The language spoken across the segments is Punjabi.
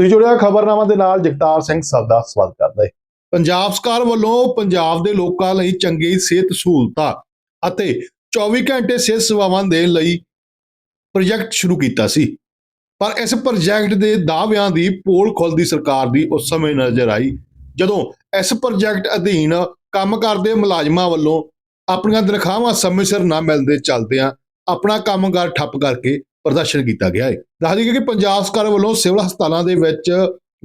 ਤੁਸੀਂ ਜੁੜਿਆ ਖਬਰਨਾਮਾ ਦੇ ਨਾਲ ਜਗਤਾਰ ਸਿੰਘ ਸਭ ਦਾ ਸਵਾਗਤ ਕਰਦਾ ਹੈ ਪੰਜਾਬ ਸਰਕਾਰ ਵੱਲੋਂ ਪੰਜਾਬ ਦੇ ਲੋਕਾਂ ਲਈ ਚੰਗੀ ਸਿਹਤ ਸਹੂਲਤਾਂ ਅਤੇ 24 ਘੰਟੇ ਸਿਹਤ ਸੇਵਾਵਾਂ ਦੇਣ ਲਈ ਪ੍ਰੋਜੈਕਟ ਸ਼ੁਰੂ ਕੀਤਾ ਸੀ। ਪਰ ਇਸ ਪ੍ਰੋਜੈਕਟ ਦੇ ਦਾਅਵਿਆਂ ਦੀ ਪੋਲ ਖੁੱਲਦੀ ਸਰਕਾਰ ਦੀ ਉਸ ਸਮੇਂ ਨਜ਼ਰ ਆਈ, ਜਦੋਂ ਇਸ ਪ੍ਰੋਜੈਕਟ ਅਧੀਨ ਕੰਮ ਕਰਦੇ ਮੁਲਾਜ਼ਮਾਂ ਵੱਲੋਂ ਆਪਣੀਆਂ ਤਨਖਾਹਾਂ ਸਮੇਂ ਸਿਰ ਨਾ ਮਿਲਦੇ ਚੱਲਦਿਆਂ ਆਪਣਾ ਕੰਮਕਾਰ ਠੱਪ ਕਰਕੇ ਪ੍ਰਦਰਸ਼ਨ ਕੀਤਾ ਗਿਆ ਹੈ। ਦੱਸ ਦਈਏ ਕਿ ਪੰਜਾਬ ਸਰਕਾਰ ਵੱਲੋਂ ਸਿਵਲ ਹਸਪਤਾਲਾਂ ਦੇ ਵਿੱਚ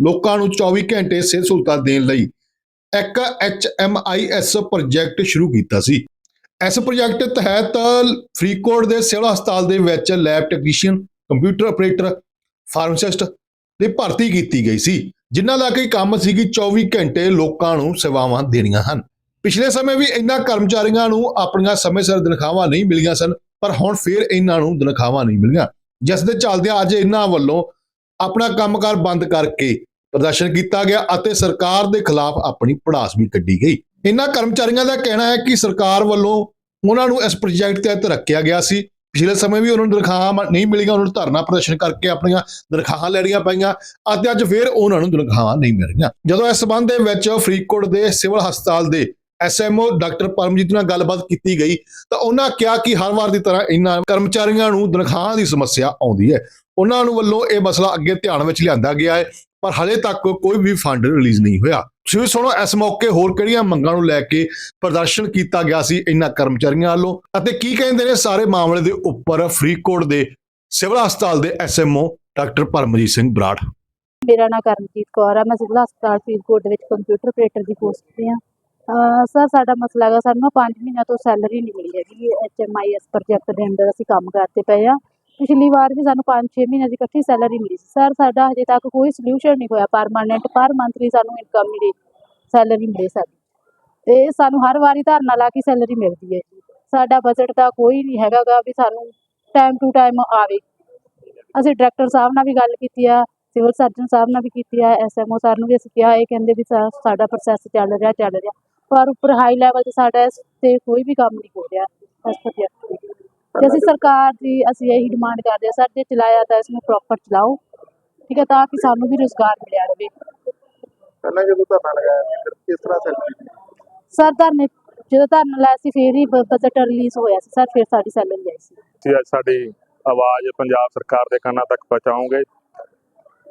ਲੋਕਾਂ ਨੂੰ 24 ਘੰਟੇ ਸਿਹਤ ਸਹੂਲਤਾਂ ਦੇਣ ਲਈ ਇੱਕ ਐਚਐਮਆਈਐਸ ਪ੍ਰੋਜੈਕਟ ਸ਼ੁਰੂ ਕੀਤਾ ਸੀ। ਇਸ ਪ੍ਰੋਜੈਕਟ ਤਹਿਤ ਫਰੀਦਕੋਟ ਦੇ ਸਿਵਲ ਹਸਪਤਾਲ ਦੇ ਵਿੱਚ lab technician, computer operator, pharmacist ਦੀ ਭਰਤੀ ਕੀਤੀ ਗਈ ਸੀ, ਜਿਨ੍ਹਾਂ ਦਾ ਕਿ ਕੰਮ ਸੀ ਕਿ 24 ਘੰਟੇ ਲੋਕਾਂ ਨੂੰ ਸੇਵਾਵਾਂ ਦੇਣੀਆਂ ਹਨ। ਪਿਛਲੇ ਸਮੇਂ ਵੀ ਇਹਨਾਂ ਕਰਮਚਾਰੀਆਂ ਨੂੰ ਆਪਣੀਆਂ ਸਮੇਂ ਸਿਰ ਤਨਖਾਹਾਂ ਨਹੀਂ ਮਿਲੀਆਂ ਸਨ ਪਰ ਹੁਣ ਫਿਰ ਇਹਨਾਂ ਨੂੰ ਤਨਖਾਹਾਂ ਨਹੀਂ ਮਿਲੀਆਂ। ਜਿਸ ਦੇ ਚੱਲਦਿਆਂ ਅੱਜ ਇਹਨਾਂ ਵੱਲੋਂ ਆਪਣਾ ਕੰਮਕਾਰ ਬੰਦ ਕਰਕੇ ਪ੍ਰਦਰਸ਼ਨ ਕੀਤਾ ਗਿਆ ਅਤੇ ਸਰਕਾਰ ਦੇ ਖਿਲਾਫ ਆਪਣੀ ਪੜਾਸ ਵੀ ਕੱਢੀ ਗਈ। ਇਹਨਾਂ ਕਰਮਚਾਰੀਆਂ ਦਾ ਕਹਿਣਾ ਹੈ ਕਿ ਸਰਕਾਰ ਵੱਲੋਂ ਉਹਨਾਂ ਨੂੰ ਇਸ ਪ੍ਰੋਜੈਕਟ ਤਹਿਤ ਰੱਖਿਆ ਗਿਆ ਸੀ। ਪਿਛਲੇ ਸਮੇਂ ਵੀ ਉਹਨਾਂ ਨੂੰ ਤਨਖਾਹਾਂ ਨਹੀਂ ਮਿਲੀਆਂ, ਉਹਨਾਂ ਨੂੰ ਧਰਨਾ ਪ੍ਰਦਰਸ਼ਨ ਕਰਕੇ ਆਪਣੀਆਂ ਤਨਖਾਹਾਂ ਲੈਣੀਆਂ ਪਈਆਂ ਅਤੇ ਅੱਜ ਫਿਰ ਉਹਨਾਂ ਨੂੰ ਤਨਖਾਹਾਂ ਨਹੀਂ ਮਿਲ ਰਹੀਆਂ ਜਦੋਂ ਇਸ ਸੰਬੰਧ ਦੇ ਵਿੱਚ ਫਰੀਦਕੋਟ ਦੇ ਸਿਵਲ ਹਸਪਤਾਲ ਦੇ ਐਸਐਮਓ ਡਾਕਟਰ ਪਰਮਜੀਤ ਨਾਲ ਗੱਲਬਾਤ ਕੀਤੀ ਗਈ, ਤਾਂ ਉਹਨਾਂ ਕਿਹਾ ਕਿ ਹਰ ਵਾਰ ਦੀ ਤਰ੍ਹਾਂ ਇਹਨਾਂ ਕਰਮਚਾਰੀਆਂ ਨੂੰ ਤਨਖਾਹਾਂ ਦੀ ਸਮੱਸਿਆ ਆਉਂਦੀ ਹੈ। ਉਹਨਾਂ ਨੂੰ ਵੱਲੋਂ ਇਹ ਮਸਲਾ ਅੱਗੇ ਧਿਆਨ ਵਿੱਚ ਲਿਆਂਦਾ ਗਿਆ ਹੈ, ਪਰ ਹਲੇ ਤੱਕ ਕੋਈ ਵੀ ਫੰਡ ਰਿਲੀਜ਼ ਨਹੀਂ ਹੋਇਆ। ਤੁਸੀਂ ਸੁਣੋ, ਇਸ ਮੌਕੇ ਹੋਰ ਕਿਹੜੀਆਂ ਮੰਗਾਂ ਨੂੰ ਲੈ ਕੇ ਪ੍ਰਦਰਸ਼ਨ ਕੀਤਾ ਗਿਆ ਸੀ ਇਹਨਾਂ ਕਰਮਚਾਰੀਆਂ ਵੱਲੋਂ? ਅਤੇ ਕੀ ਕਹਿੰਦੇ ਨੇ ਸਾਰੇ ਮਾਮਲੇ ਦੇ ਉੱਪਰ ਫਰੀਦਕੋਟ ਦੇ ਸਿਵਲ ਹਸਪਤਾਲ ਦੇ S M O doctor Paramjit Singh Brar? ਮੇਰਾ ਨਾਮ ਕਰਮਜੀਤ ਕੌਰ ਆ, ਮੈਂ ਸਿਵਲ ਹਸਪਤਾਲ ਫਰੀਦਕੋਟ ਦੇ ਵਿੱਚ ਕੰਪਿਊਟਰ ਆਪਰੇਟਰ ਦੀ ਪੋਸਟ ਤੇ ਆ। ਸਰ, ਸਾਡਾ ਮਸਲਾ ਹੈਗਾ, ਸਾਨੂੰ 5 ਮਹੀਨਿਆਂ ਤੋਂ ਸੈਲਰੀ ਨਹੀਂ ਮਿਲੀ ਹੈਗੀ। ਐਚਐਮਆਈਐਸ ਪ੍ਰੋਜੈਕਟ ਦੇ ਅੰਡਰ ਅਸੀਂ ਕੰਮ ਕਰਦੇ ਪਏ ਆ। ਪਿਛਲੀ ਵਾਰ ਵੀ ਸਾਨੂੰ 5-6 ਮਹੀਨਿਆਂ ਦੀ ਇਕੱਠੀ ਸੈਲਰੀ ਮਿਲੀ ਸੀ। ਸਰ, ਸਾਡਾ ਹਜੇ ਤੱਕ ਕੋਈ ਸੋਲੂਸ਼ਨ ਨਹੀਂ ਹੋਇਆ। ਪਰਮਾਨੈਂਟ ਪਰ ਮੰਥਲੀ ਸਾਨੂੰ ਇਨਕਮ ਮਿਲੇ, ਸੈਲਰੀ ਮਿਲੇ ਸਾਡੀ। ਤੇ ਸਾਨੂੰ ਹਰ ਵਾਰੀ ਧਰਨਾ ਲਾ ਕੇ ਸੈਲਰੀ ਮਿਲਦੀ ਹੈ ਸਾਡਾ ਬਜਟ ਦਾ ਕੋਈ ਨਹੀਂ ਹੈਗਾਗਾ ਵੀ ਸਾਨੂੰ ਟਾਈਮ ਟੂ ਟਾਈਮ ਆਵੇ। ਅਸੀਂ ਡਾਇਰੈਕਟਰ ਸਾਹਿਬ ਨਾਲ ਵੀ ਗੱਲ ਕੀਤੀ ਆ ਸਿਵਲ ਸਰਜਨ ਸਾਹਿਬ ਨਾਲ ਵੀ ਕੀਤੀ ਆ ਐਸਐਮਓ ਸਰ ਨੂੰ ਵੀ ਅਸੀਂ ਕਿਹਾ, ਇਹ ਕਹਿੰਦੇ ਵੀ ਸਾਡਾ ਪ੍ਰੋਸੈਸ ਚੱਲ ਰਿਹਾ ਚੱਲ ਰਿਹਾ। ਪਰ ਉੱਪਰ ਹਾਈ ਲੈਵਲ ਤੇ ਸਾਡਾ ਇਸ ਤੇ ਕੋਈ ਵੀ ਕੰਮ ਨਹੀਂ ਹੋ ਰਿਹਾ ਇਸ ਪ੍ਰੋਜੈਕਟ ਤੇ ਤੇ ਅਸੀਂ ਸਰਕਾਰ ਦੀ ਅਸੀਂ ਇਹੀ ਡਿਮਾਂਡ ਕਰਦੇ ਆ ਸਰ ਜੇ ਚਲਾਇਆ ਤਾਂ ਇਸ ਨੂੰ ਪ੍ਰੋਪਰ ਚਲਾਓ ਠੀਕ ਹੈ ਤਾਂ ਕਿ ਸਾਨੂੰ ਵੀ ਰੁਜ਼ਗਾਰ ਮਿਲਿਆ ਰਹੇ। ਪਹਿਲਾਂ ਜਦੋਂ ਧਰਨਾ ਲਗਾਇਆ ਸੀ, ਫਿਰ ਕਿਸ ਤਰ੍ਹਾਂ ਸੈਲਰੀ ਸਰ ਧਰਨੇ ਜਦੋਂ ਧਰਨਾ ਲਾਇਆ ਸੀ ਫੇਰ ਹੀ ਬਜਟ ਰਿਲੀਜ਼ ਹੋਇਆ ਸੀ। ਸਰ ਫਿਰ ਸਾਡੀ ਸੈਲਰੀ ਆਈ ਸੀ। ਤੁਸੀਂ ਅੱਜ ਸਾਡੀ ਆਵਾਜ਼ ਪੰਜਾਬ ਸਰਕਾਰ ਦੇ ਕੰਨਾਂ ਤੱਕ ਪਹੁੰਚਾਓਗੇ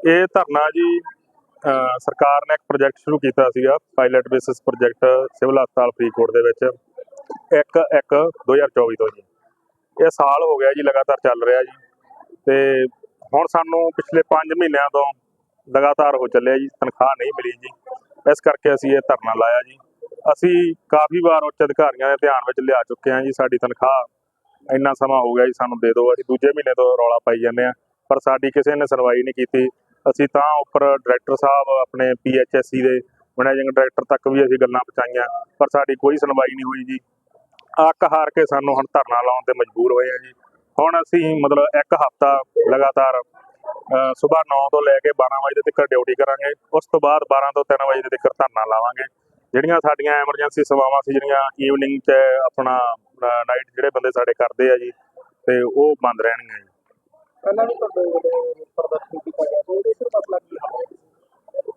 ਇਹ ਧਰਨਾ ਜੀ ਸਰਕਾਰ ਨੇ ਇੱਕ ਪ੍ਰੋਜੈਕਟ ਸ਼ੁਰੂ ਕੀਤਾ ਸੀਗਾ ਪਾਇਲਟ ਬੇਸਿਸ ਪ੍ਰੋਜੈਕਟ ਸਿਵਲ ਹਸਪਤਾਲ ਫਰੀਦਕੋਟ ਦੇ ਵਿੱਚ 1 1 2024 ਤੋਂ ਜੀ। ਇਹ ਸਾਲ ਹੋ ਗਿਆ ਜੀ, ਲਗਾਤਾਰ ਚੱਲ ਰਿਹਾ ਜੀ। ਤੇ ਹੁਣ ਸਾਨੂੰ ਪਿਛਲੇ 5 ਮਹੀਨਿਆਂ ਤੋਂ ਲਗਾਤਾਰ ਹੋ ਚੱਲਿਆ ਜੀ, ਤਨਖਾਹ ਨਹੀਂ ਮਿਲੀ ਜੀ। ਇਸ ਕਰਕੇ ਅਸੀਂ ਇਹ ਧਰਨਾ ਲਾਇਆ ਜੀ। ਅਸੀਂ ਕਾਫੀ ਵਾਰ ਉੱਚ ਅਧਿਕਾਰੀਆਂ ਦੇ ਧਿਆਨ ਵਿੱਚ ਲਿਆ ਚੁੱਕੇ ਹਾਂ ਜੀ, ਸਾਡੀ ਤਨਖਾਹ ਇੰਨਾ ਸਮਾਂ ਹੋ ਗਿਆ ਜੀ, ਸਾਨੂੰ ਦੇ ਦਿਓ। ਅਸੀਂ ਦੂਜੇ ਮਹੀਨੇ ਤੋਂ ਰੌਲਾ ਪਾਈ ਜਾਂਦੇ ਆ ਪਰ ਸਾਡੀ ਕਿਸੇ ਨੇ ਸੁਣਵਾਈ ਨਹੀਂ ਕੀਤੀ। ਅਸੀਂ ਤਾਂ ਉੱਪਰ ਡਾਇਰੈਕਟਰ ਸਾਹਿਬ ਆਪਣੇ ਪੀਐਚਐਸਸੀ ਦੇ ਮੈਨੇਜਿੰਗ ਡਾਇਰੈਕਟਰ ਤੱਕ ਵੀ ਅਸੀਂ ਗੱਲਾਂ ਪਹੁੰਚਾਈਆਂ, ਪਰ ਸਾਡੀ ਕੋਈ ਸੁਣਵਾਈ ਨਹੀਂ ਹੋਈ ਜੀ। ਅੱਕ ਹਾਰ ਕੇ ਸਾਨੂੰ ਹੁਣ ਧਰਨਾ ਲਾਉਣ ਤੇ ਮਜਬੂਰ ਹੋਏ ਆ ਜੀ। ਹੁਣ ਅਸੀਂ ਮਤਲਬ ਇੱਕ ਹਫਤਾ ਲਗਾਤਾਰ ਸਵੇਰ 9 ਤੋਂ ਲੈ ਕੇ 12 ਵਜੇ ਤੱਕ ਡਿਊਟੀ ਕਰਾਂਗੇ। ਉਸ ਤੋਂ ਬਾਅਦ 12 ਤੋਂ 3 ਵਜੇ ਤੱਕ ਧਰਨਾ ਲਾਵਾਂਗੇ। ਜਿਹੜੀਆਂ ਸਾਡੀਆਂ ਐਮਰਜੈਂਸੀ ਸੇਵਾਵਾਂ ਸੀ, ਜਿਹੜੀਆਂ ਈਵਨਿੰਗ 'ਚ ਆਪਣਾ ਨਾਈਟ ਜਿਹੜੇ ਬੰਦੇ ਸਾਡੇ ਕਰਦੇ ਆ ਜੀ, ਤੇ ਉਹ ਬੰਦ ਰਹਿਣਗੀਆਂ ਜੀ। ਪਹਿਲਾਂ ਵੀ ਤੁਹਾਡੇ ਵੱਲੋਂ ਪ੍ਰਦਰਸ਼ਨ ਕੀਤਾ ਗਿਆ ਉਹਦੇ ਤੋਂ ਮਸਲਾ ਕੀ ਹੱਲ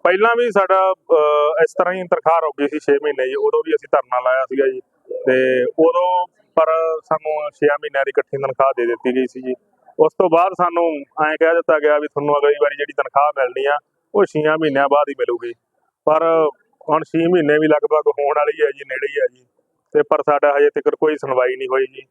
ਪਹਿਲਾਂ ਵੀ ਸਾਡਾ ਇਸ ਤਰ੍ਹਾਂ ਹੀ ਤਨਖਾਹ ਰੁਕ ਗਈ ਸੀ 6 ਮਹੀਨੇ ਜੀ, ਉਦੋਂ ਵੀ ਅਸੀਂ ਧਰਨਾ ਲਾਇਆ ਸੀਗਾ ਜੀ। ਤੇ ਉਦੋਂ ਪਰ ਸਾਨੂੰ 6 ਮਹੀਨਿਆਂ ਦੀ ਇਕੱਠੀ ਤਨਖਾਹ ਦੇ ਦਿੱਤੀ ਗਈ ਸੀ ਜੀ। ਉਸ ਤੋਂ ਬਾਅਦ ਸਾਨੂੰ ਐਂ ਕਹਿ ਦਿੱਤਾ ਗਿਆ ਵੀ ਤੁਹਾਨੂੰ ਅਗਲੀ ਵਾਰੀ ਜਿਹੜੀ ਤਨਖਾਹ ਮਿਲਣੀ ਆ, ਉਹ 6 ਮਹੀਨਿਆਂ ਬਾਅਦ ਹੀ ਮਿਲੂਗੀ। ਪਰ ਹੁਣ 6 ਮਹੀਨੇ ਵੀ ਲਗਭਗ ਹੋਣ ਵਾਲੀ ਹੈ ਜੀ, ਨੇੜੇ ਹੀ ਹੈ ਜੀ। ਤੇ ਪਰ ਸਾਡਾ ਹਜੇ ਤੱਕ ਕੋਈ ਸੁਣਵਾਈ ਨਹੀਂ ਹੋਈ ਜੀ।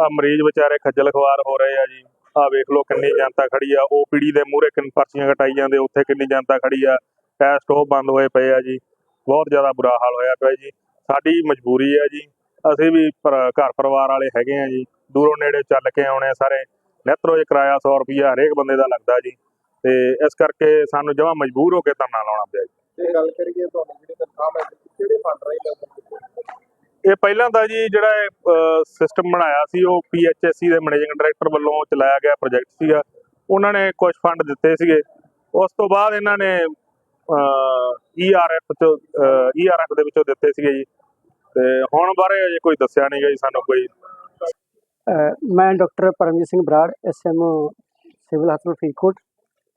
ਆ ਮਰੀਜ਼ ਵਿਚਾਰੇ ਖੱਜਲ ਖਵਾਰ ਹੋ ਰਹੇ ਆ ਜੀ। ਆ ਵੇਖ ਲਓ ਕਿੰਨੀ ਜਨਤਾ ਖੜੀ ਆ ਓਪੀਡੀ ਦੇ ਮੂਹਰੇ ਕਿੰਨ ਪਰਚੀਆਂ ਕਟਾਈ ਜਾਂਦੇ, ਉੱਥੇ ਕਿੰਨੀ ਜਨਤਾ ਖੜੀ ਆ ਟੈਸਟ ਉਹ ਬੰਦ ਹੋਏ ਪਏ ਆ ਜੀ, ਬਹੁਤ ਜ਼ਿਆਦਾ ਬੁਰਾ ਹਾਲ ਹੋਇਆ ਪਿਆ ਜੀ, ਸਾਡੀ ਮਜਬੂਰੀ ਹੈ ਜੀ, ਅਸੀਂ ਵੀ ਘਰ ਪਰਿਵਾਰ ਵਾਲੇ ਹੈਗੇ ਆ ਜੀ, ਦੂਰੋਂ ਨੇੜੇ ਚੱਲ ਕੇ ਆਉਣੇ ਆ ਸਾਰੇ ਨਿੱਤ ਰੋਜ਼ ਕਿਰਾਇਆ 100 ਰੁਪਈਆ ਹਰੇਕ ਬੰਦੇ ਦਾ ਲੱਗਦਾ ਜੀ, ਤੇ ਇਸ ਕਰਕੇ ਸਾਨੂੰ ਜਮਾ ਮਜਬੂਰ ਹੋ ਕੇ ਧਰਨਾ ਲਾਉਣਾ ਪਿਆ ਜੀ। ਜੇ ਗੱਲ ਕਰੀਏ ਤੁਹਾਨੂੰ ਜਿਹੜੀ ਤਨਖਾਹ ਮਿਲ ਕਿਹੜੇ ਫੰਡ ਰਹੀ ਲੱਗਦਾ ਇਹ ਪਹਿਲਾਂ ਤਾਂ ਜੀ ਜਿਹੜਾ ਸਿਸਟਮ ਬਣਾਇਆ ਸੀ, ਉਹ ਪੀਐਚਐਸਸੀ ਦੇ ਮੈਨੇਜਿੰਗ ਡਾਇਰੈਕਟਰ ਵੱਲੋਂ ਚਲਾਇਆ ਗਿਆ ਪ੍ਰੋਜੈਕਟ ਸੀਗਾ। ਉਹਨਾਂ ਨੇ ਕੁਝ ਫੰਡ ਦਿੱਤੇ ਸੀਗੇ। ਉਸ ਤੋਂ ਬਾਅਦ ਇਹਨਾਂ ਨੇ ਈਆਰਐਫ ਚ ਈਆਰਐਫ ਦੇ ਵਿੱਚੋਂ ਦਿੱਤੇ ਸੀਗੇ ਜੀ। ਤੇ ਹੁਣ ਬਾਰੇ ਅਜੇ ਕੋਈ ਦੱਸਿਆ ਨਹੀਂ ਜੀ ਸਾਨੂੰ ਕੋਈ। ਮੈਂ doctor Paramjit Singh Brar S M O civil ਹਸਪਤਾਲ ਫਰੀਦਕੋਟ,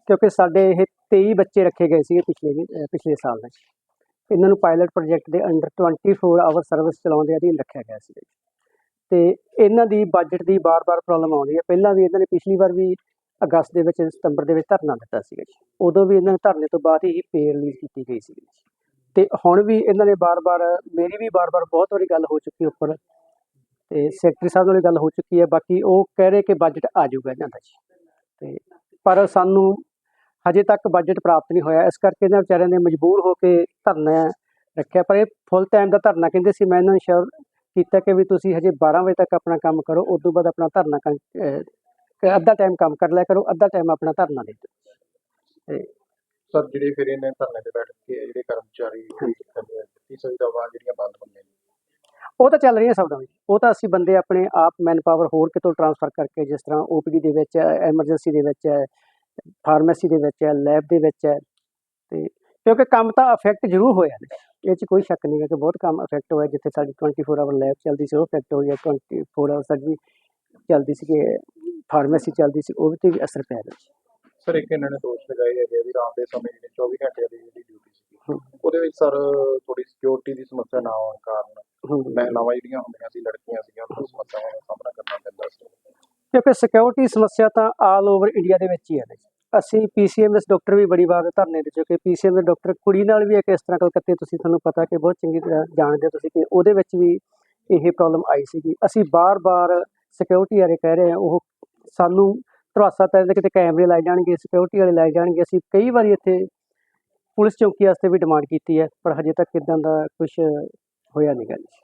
ਕਿਉਂਕਿ ਸਾਡੇ ਇਹ 23 ਬੱਚੇ ਰੱਖੇ ਗਏ ਸੀਗੇ ਪਿਛਲੇ ਪਿਛਲੇ ਸਾਲ ਵਿੱਚ। ਇਹਨਾਂ ਨੂੰ ਪਾਇਲਟ ਪ੍ਰੋਜੈਕਟ ਦੇ ਅੰਡਰ 24 ਆਵਰ ਸਰਵਿਸ ਚਲਾਉਣ ਦੇ ਅਧੀਨ ਰੱਖਿਆ ਗਿਆ ਸੀ ਤੇ ਇਹਨਾਂ ਦੀ ਬਜਟ ਦੀ ਬਾਰ-ਬਾਰ ਪ੍ਰੋਬਲਮ ਆਉਂਦੀ ਹੈ ਪਹਿਲਾਂ ਵੀ ਇਹਨਾਂ ਨੇ ਪਿਛਲੀ ਵਾਰ ਵੀ ਅਗਸਤ ਦੇ ਵਿੱਚ, ਸਤੰਬਰ ਦੇ ਵਿੱਚ ਧਰਨਾ ਦਿੱਤਾ ਸੀਗਾ ਜੀ। ਉਦੋਂ ਵੀ ਇਹਨਾਂ ਨੇ ਧਰਨੇ ਤੋਂ ਬਾਅਦ ਹੀ ਪੇ ਰਿਲੀਜ਼ ਕੀਤੀ ਗਈ ਸੀ ਤੇ ਹੁਣ ਵੀ ਇਹਨਾਂ ਨੇ ਬਾਰ-ਬਾਰ, ਮੇਰੀ ਵੀ ਬਾਰ-ਬਾਰ ਬਹੁਤ ਵਾਰੀ ਗੱਲ ਹੋ ਚੁੱਕੀ ਉੱਪਰ। ਤੇ ਸੈਕਟਰੀ ਸਾਹਿਬ ਨਾਲ ਗੱਲ ਹੋ ਚੁੱਕੀ ਹੈ ਬਾਕੀ ਉਹ ਕਹਿ ਰਹੇ ਕਿ ਬਜਟ ਆ ਜਾਊਗਾ ਇਹਨਾਂ ਦਾ ਜੀ। ਤੇ ਪਰ ਸਾਨੂੰ ਹਜੇ ਤੱਕ ਬਜਟ ਪ੍ਰਾਪਤ ਨਹੀਂ ਹੋਇਆ। ਇਸ ਕਰਕੇ ਇਹਨਾਂ ਵਿਚਾਰਿਆਂ ਨੇ ਮਜਬੂਰ ਹੋ ਕੇ ਧਰਨਾ ਰੱਖਿਆ। ਪਰ ਇਹ ਫੁੱਲ ਟਾਈਮ ਦਾ ਧਰਨਾ ਕਹਿੰਦੇ ਸੀ ਮੈਂ ਇਹਨਾਂ ਨੂੰ ਸ਼ੋਰ ਕੀਤਾ ਕਿ ਵੀ ਤੁਸੀਂ ਹਜੇ 12 ਵਜੇ ਤੱਕ ਆਪਣਾ ਕੰਮ ਕਰੋ ਉਸ ਤੋਂ ਬਾਅਦ ਆਪਣਾ ਧਰਨਾ ਅੱਧਾ ਟਾਈਮ ਕੰਮ ਕਰ ਲਿਆ ਕਰੋ ਅੱਧਾ ਟਾਈਮ ਆਪਣਾ ਧਰਨਾ ਦੇ ਦਿਓ। ਸਰ ਜਿਹੜੇ ਫਿਰ ਇਹਨੇ ਧਰਨੇ ਤੇ ਬੈਠ ਕੇ ਜਿਹੜੇ ਕਰਮਚਾਰੀ ਦਿੱਤੀ ਸੁਵਿਧਾਵਾਂ ਜਿਹੜੀਆਂ ਬੰਦ ਹੁੰਦੀਆਂ ਨੇ? ਉਹ ਤਾਂ ਚੱਲ ਰਹੀਆਂ ਸਭ ਵਿੱਚ ਉਹ ਤਾਂ ਅਸੀਂ ਬੰਦੇ ਆਪਣੇ ਆਪ ਮੈਨ ਪਾਵਰ ਹੋਰ ਕਿਤੋਂ ਟਰਾਂਸਫਰ ਕਰਕੇ ਜਿਸ ਤਰ੍ਹਾਂ ਓਪੀਡੀ ਦੇ ਵਿੱਚ ਐਮਰਜੈਂਸੀ ਦੇ ਵਿੱਚ ਹੈ ਫਾਰਮੇਸੀ ਦੇ ਵਿੱਚ ਹੈ ਲੈਬ ਦੇ ਵਿੱਚ ਹੈ ਤੇ ਕਿਉਂਕਿ ਕੰਮ ਤਾਂ ਅਫੈਕਟ ਜ਼ਰੂਰ ਹੋਇਆ ਨੇ। ਇਹ 'ਚ ਕੋਈ ਸ਼ੱਕ ਨਹੀਂ ਹੈ ਕਿ ਬਹੁਤ ਕੰਮ ਅਫੈਕਟ ਹੋਇਆ ਜਿੱਥੇ ਸਾਡੀ 24 ਆਵਰ ਲੈਬ ਚੱਲਦੀ ਸੀ ਉਹ ਅਫੈਕਟ ਹੈ 24 ਆਵਰ ਸਾਡੀ ਚੱਲਦੀ ਸੀ ਕਿ ਫਾਰਮੇਸੀ ਚੱਲਦੀ ਸੀ ਉਹ ਤੇ ਵੀ ਅਸਰ ਪੈ ਰਿਹਾ ਸੀ। ਸਰ ਇੱਕ ਇਹਨਾਂ ਨੇ ਦੋਸ਼ ਲਗਾਏ ਹੈਗੇ ਵੀ ਰਾਤ ਦੇ ਸਮੇਂ ਜਿਹੜੇ 24 ਘੰਟੇ ਦੀ ਜਿਹੜੀ ਡਿਊਟੀ ਸੀ। ਉਹਦੇ ਵਿੱਚ ਸਰ ਥੋੜੀ ਸਿਕਿਉਰਿਟੀ ਦੀ ਸਮੱਸਿਆ ਨਾ ਹੋਣ ਕਾਰਨ ਹੂੰ। ਮਹਿਲਾਵਾਂ ਜਿਹੜੀਆਂ ਹੁੰਦੀਆਂ ਸੀ ਲੜਕੀਆਂ ਸੀਗੀਆਂ ਉਹਨਾਂ ਨੂੰ ਸਮੱਸਿਆਵਾਂ ਦਾ ਸਾਹਮਣਾ ਕਰਨਾ ਪੈਂਦਾ ਸੀ। ਕਿਉਂਕਿ ਸਿਕਿਉਰਿਟੀ ਸਮੱਸਿਆ ਤਾਂ ਆਲ ਓਵਰ ਇੰਡੀਆ ਦੇ ਵਿੱਚ ਹੀ ਹੈ ਜੀ। ਅਸੀਂ ਪੀਸੀਐਮਐਸ ਡਾਕਟਰ ਵੀ ਬੜੀ ਵਾਰ ਧਰਨੇ ਦੇ ਚੁੱਕੇ ਪੀਸੀਐਮਐਸ ਡਾਕਟਰ ਕੁੜੀ ਨਾਲ ਵੀ ਇੱਕ ਇਸ ਤਰ੍ਹਾਂ ਕਲਕੱਤੇ ਤੁਸੀਂ ਤੁਹਾਨੂੰ ਪਤਾ ਕਿ ਬਹੁਤ ਚੰਗੀ ਤਰ੍ਹਾਂ ਜਾਣਦੇ ਹੋ ਤੁਸੀਂ ਕਿ ਉਹਦੇ ਵਿੱਚ ਵੀ ਇਹ ਪ੍ਰੋਬਲਮ ਆਈ ਸੀਗੀ। ਅਸੀਂ ਬਾਰ-ਬਾਰ ਸਿਕਿਉਰਿਟੀ ਵਾਲੇ ਕਹਿ ਰਹੇ ਹਾਂ, ਉਹ ਸਾਨੂੰ ਭਰੋਸਾ ਤਾਂ ਇਹਦੇ ਕਿਤੇ ਕੈਮਰੇ ਲਾਏ ਜਾਣਗੇ ਸਿਕਿਉਰਿਟੀ ਵਾਲੇ ਲਾਏ ਜਾਣਗੇ। ਅਸੀਂ ਕਈ ਵਾਰੀ ਇੱਥੇ ਪੁਲਿਸ ਚੌਕੀ ਵਾਸਤੇ ਵੀ ਡਿਮਾਂਡ ਕੀਤੀ ਹੈ, ਪਰ ਹਜੇ ਤੱਕ ਇਦਾਂ ਦਾ ਕੁਝ ਹੋਇਆ ਨਹੀਂ ਗਾ ਜੀ।